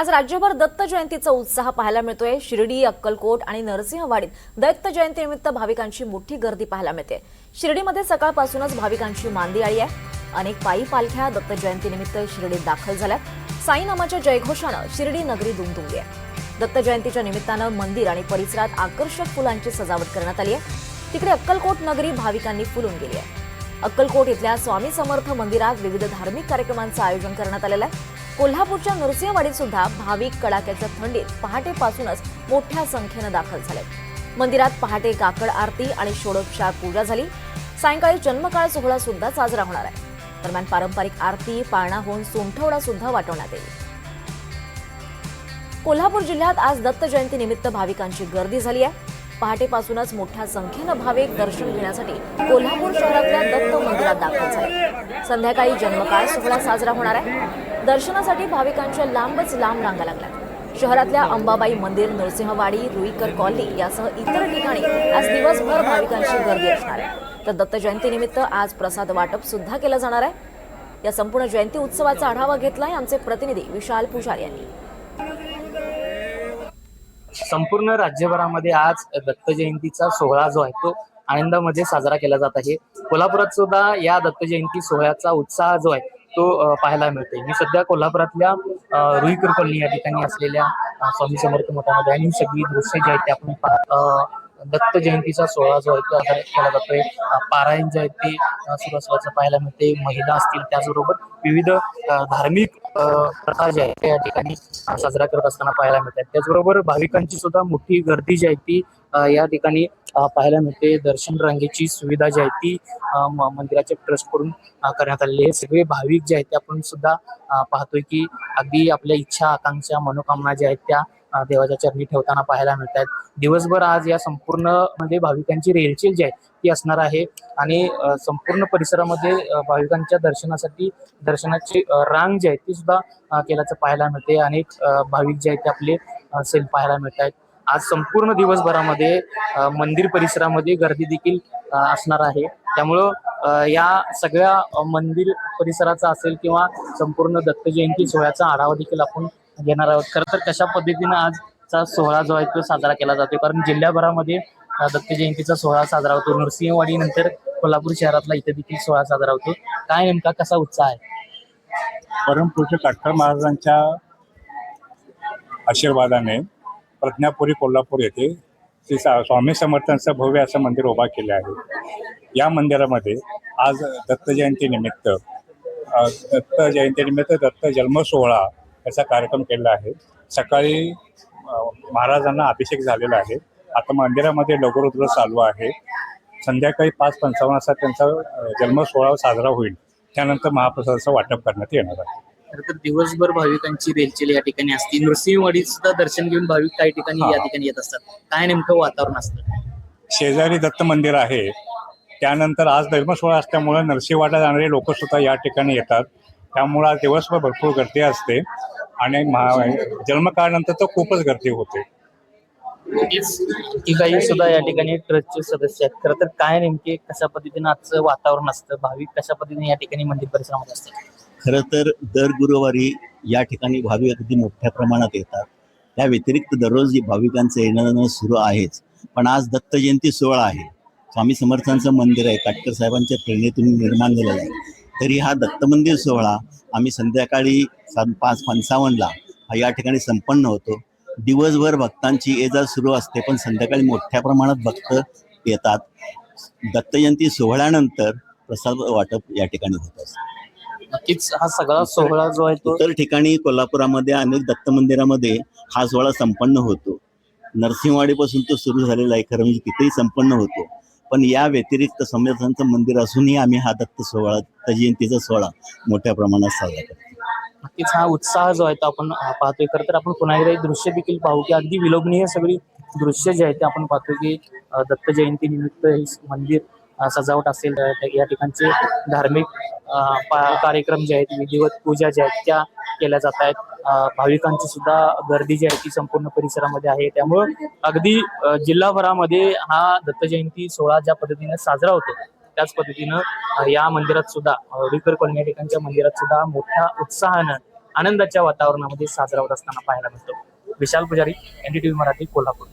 आज राज्यभर दत्त जयंतीचा उत्साह पाहायला मिळतोय. शिर्डी अक्कलकोट आणि नरसिंहवाडीत दत्त जयंतीनिमित्त भाविकांची मोठी गर्दी पाहायला मिळते. शिर्डीमध्ये सकाळपासूनच भाविकांची मांदी आली आहे. अनेक पायी पालख्या दत्त जयंतीनिमित्त शिर्डीत दाखल झाल्यात. साईनामाच्या जयघोषानं शिर्डी नगरी दुमदुमली आहे. दत्त जयंतीच्या निमित्तानं मंदिर आणि परिसरात आकर्षक फुलांची सजावट करण्यात आली आहे. तिकडे अक्कलकोट नगरी भाविकांनी फुलून गेली आहे. अक्कलकोट इथल्या स्वामी समर्थ मंदिरात विविध धार्मिक कार्यक्रमांचं आयोजन करण्यात आलेलं आहे. कोल्हापूरच्या नरसिंहवाडीत सुद्धा भाविक कडाक्याच्या थंडीत पहाटेपासूनच मोठ्या संख्येनं दाखल झाले. मंदिरात पहाटे काकड आरती आणि षोडोपचार पूजा झाली. सायंकाळी जन्मकाळ सोहळा सुद्धा साजरा होणार आहे. दरम्यान पारंपरिक आरती पाळणा होऊन सोंठवडा सुद्धा वाटवण्यात येईल. कोल्हापूर जिल्ह्यात आज दत्त जयंती निमित्त भाविकांची गर्दी झाली आहे. पहाटेपासूनच मोठ्या संख्येनं भाविक दर्शन घेण्यासाठी कोल्हापूर शहरातल्या दत्त मंदिरात दाखल झाले. संध्याकाळी जन्मकाळ सोहळा साजरा होणार आहे. दर्शनासाठी भाविकांच्या लांबच लांब रांगा लागल्या. शहरातल्या अंबाबाई मंदिर नरसिंहवाडी रुईकर कॉलनी यासह इतर ठिकाणी आज दिवसभर भाविकांची गर्दी असणार आहे. तर दत्त जयंतीनिमित्त आज प्रसाद वाटप सुद्धा केलं जाणार आहे. या संपूर्ण जयंती उत्सवाचा आढावा घेतलाय आमचे प्रतिनिधी विशाल पुजारी यांनी. संपूर्ण राज्यभरामध्ये आज दत्त जयंतीचा सोहळा जो आहे तो आनंदामध्ये साजरा केला जात आहे. कोल्हापुरात सुद्धा या दत्त जयंती सोहळ्याचा उत्साह जो आहे तो पाहायला मिळतोय. मी सध्या कोल्हापुरातल्या रुईकर कॉलनी या ठिकाणी असलेल्या स्वामी समर्थ मठामध्ये आणि सगळी दृश्य जी आहेत ते आपण पाह- दत्त जयंतीचा सोहळा जो आहे तो आधारित केला जातोय. पारायण जे आहे ते सुरू असल्याचं पाहायला मिळते महिला असतील त्याचबरोबर विविध धार्मिक प्रथा ज्या आहेत त्या या ठिकाणी साजरा करत असताना पाहायला मिळतात. त्याचबरोबर भाविकांची सुद्धा मोठी गर्दी जी आहे ती या ठिकाणी पाहायला मिळते. दर्शन रांगेची सुविधा जी आहे ती म- मंदिराच्या ट्रस्टकडून करण्यात आलेली आहे. सगळे भाविक जे आहेत ते आपण सुद्धा पाहतोय की अगदी आपल्या इच्छा आकांक्षा मनोकामना ज्या आहेत त्या देवाच्या चरणी ठेवताना पाहायला मिळतात दिवसभर आज या संपूर्णमध्ये भाविकांची रेलचेल जी आहे ती असणार आहे. आणि संपूर्ण परिसरामध्ये भाविकांच्या दर्शनासाठी दर्शनाची रांग जी आहे ती सुद्धा केल्याचं पाहायला मिळते अनेक भाविक जे आहेत ते आपले सेल पाहायला मिळत आहेत आज संपूर्ण दिवसभरामध्ये मंदिर परिसरामध्ये गर्दी देखील असणार आहे. त्यामुळं या सगळ्या मंदिर परिसराचा असेल किंवा संपूर्ण दत्त जयंती सोहळ्याचा आढावा देखील आपण घेणार आहोत. खरं तर कशा पद्धतीनं आजचा सोहळा जो आहे तो साजरा केला जातो कारण जिल्ह्याभरामध्ये दत्त जयंतीचा सोहळा साजरा होतो. नरसिंहवाडी नंतर कोल्हापूर शहरातला इथे देखील सोहळा साजरा होतो. काय नेमका कसा उत्साह आहे? परमपूज्य काटकर महाराजांच्या आशीर्वादाने प्रज्ञापुरी कोल्हापूर येथे श्री सा- स्वामी समर्थांचं भव्य असं मंदिर उभा केलं आहे. या मंदिरामध्ये आज दत्त जयंतीनिमित्त दत्त जयंतीनिमित्त दत्त जन्म सोहळा याचा कार्यक्रम केलेला आहे. सकाळी महाराजांना अभिषेक झालेला आहे. आता मंदिरामध्ये लघुरुद्र चालू आहे. संध्याकाळी पाच पंचावन्न वाजता त्यांचा जन्म सोहळा साजरा होईल. त्यानंतर महाप्रसादाचं वाटप करण्यात येणार आहे. खरं तर दिवसभर भाविकांची रेलचेल या ठिकाणी असते. नरसिंहवाडीत सुद्धा दर्शन घेऊन भाविक काही ठिकाणी या. ठिकाणी येत असतात. काय नेमकं वातावरण असतं? शेजारी दत्त मंदिर आहे. त्यानंतर आज धर्मसोहळा असल्यामुळे नरसिंहवाडा जाणारे लोक सुद्धा या ठिकाणी येतात. त्यामुळे आज दिवसभर भरपूर गर्दी असते आणि महा- जन्मकाळानंतर तर खूपच गर्दी होते. सुद्धा या ठिकाणी ट्रस्टचे सदस्य आहेत. खरं तर काय नेमके कशा पद्धतीनं आजचं वातावरण असतं भाविक कशा पद्धतीने या ठिकाणी मंदिर परिसरामध्ये असतात? खरं तर दर गुरुवारी या ठिकाणी भाविक अगदी मोठ्या प्रमाणात येतात. त्या व्यतिरिक्त दररोज भाविकांचं येणं जाणं सुरू आहेच. पण आज दत्त जयंती सोहळा आहे. स्वामी समर्थांचं मंदिर आहे. काटकर साहेबांच्या प्रेरणेतून निर्माण झालेलं आहे. तरी हा दत्त मंदिर सोहळा आम्ही संध्याकाळी पाच पंचावन्नला हा या ठिकाणी संपन्न होतो. दिवसभर भक्तांची ये जा सुरू असते पण संध्याकाळी मोठ्या प्रमाणात भक्त येतात. दत्त जयंती सोहळ्यानंतर प्रसाद वाटप या ठिकाणी होत असतं. नक्कीच हा सगळा सोहळा जो आहे तो इतर ठिकाणी कोल्हापुरामध्ये अनेक दत्त मंदिरामध्ये हा सोहळा संपन्न होतो. नरसिंहवाडीपासून तो सुरू झालेला आहे खरं म्हणजे तिथेही संपन्न होतो. पण या व्यतिरिक्त समर्थांचं मंदिर असूनही आम्ही हा दत्त सोहळा दत्त जयंतीचा सोहळा मोठ्या प्रमाणात साजरा करतो. नक्कीच हा उत्साह जो आहे तो आपण पाहतोय. खरं तर आपण पुन्हा एकदा दृश्य देखील पाहू की अगदी विलोभनीय सगळी दृश्य जे आहे ते आपण पाहतो की दत्त जयंती निमित्त हे मंदिर सजावट असेल या ठिकाणचे धार्मिक कार्यक्रम जे आहेत विधिवत पूजा ज्या आहेत त्या केल्या जात आहेत. भाविकांची सुद्धा गर्दी जी आहे ती संपूर्ण परिसरामध्ये आहे. त्यामुळं अगदी जिल्हाभरामध्ये हा दत्त जयंती सोहळा ज्या पद्धतीने साजरा होतो त्याच पद्धतीनं या मंदिरात सुद्धा रुईकर कॉलनी ठिकाणच्या मंदिरात सुद्धा मोठ्या उत्साहानं आनंदाच्या वातावरणामध्ये साजरा होत असताना पाहायला मिळतो. विशाल पुजारी एनडीटीव्ही मराठी कोल्हापूर.